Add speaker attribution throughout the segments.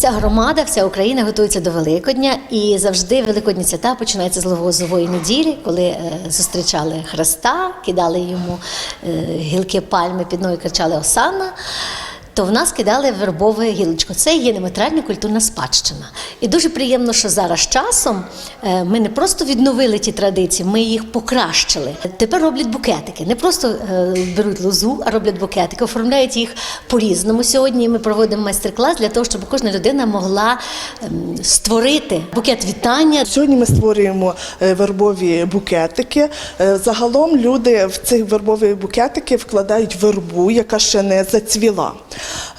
Speaker 1: Вся громада, вся Україна готується до Великодня, і завжди Великодні свята починається з Лозової неділі, коли е, зустрічали Христа, кидали йому е, гілки пальми, під ноги кричали Осанна. То в нас кидали вербове гілочко. Це є нематеріальна культурна спадщина. І дуже приємно, що зараз часом е, ми не просто відновили ті традиції, ми їх покращили. Тепер роблять букетики. Не просто е, беруть лозу, а роблять букетики, оформляють їх по-різному. Сьогодні ми проводимо майстер-клас для того, щоб кожна людина могла ем, створити букет вітання.
Speaker 2: Сьогодні ми створюємо е, вербові букетики. Загалом люди в ці вербові букетики вкладають вербу, яка ще не зацвіла.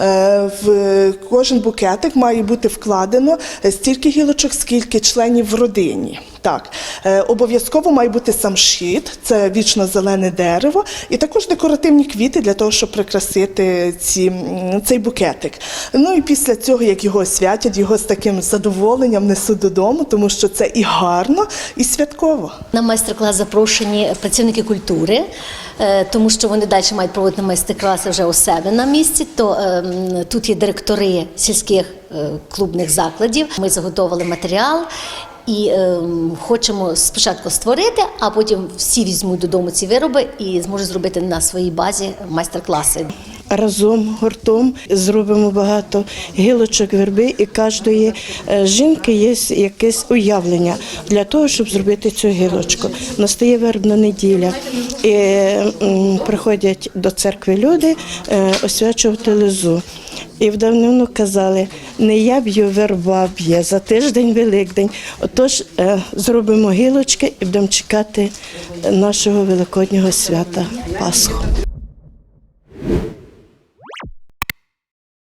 Speaker 2: Е, В кожен букетик має бути вкладено стільки гілочок, скільки членів в родині. Так, Е, обов'язково має бути самшит, це вічно зелене дерево, і також декоративні квіти для того, щоб прикрасити ці, цей букетик. Ну і після цього, як його святять, його з таким задоволенням несуть додому, тому що це і гарно, і святково.
Speaker 1: На майстер-клас запрошені працівники культури, е, тому що вони далі мають проводити майстер-класи вже у себе на місці. То ем, тут є директори сільських е, клубних закладів. Ми заготовили матеріал. І ем, хочемо спочатку створити, а потім всі візьмуть додому ці вироби і зможуть зробити на своїй базі майстер-класи.
Speaker 3: разом гуртом зробимо багато гілочок верби, і кожної е, жінки є якесь уявлення для того, щоб зробити цю гілочку. Настає вербна неділя, і приходять до церкви люди е, освячувати лизу. І в казали, не я б'ю, верба б'є, за тиждень Великдень. Отож, е, зробимо гілочки і будемо чекати нашого великоднього свята Пасху.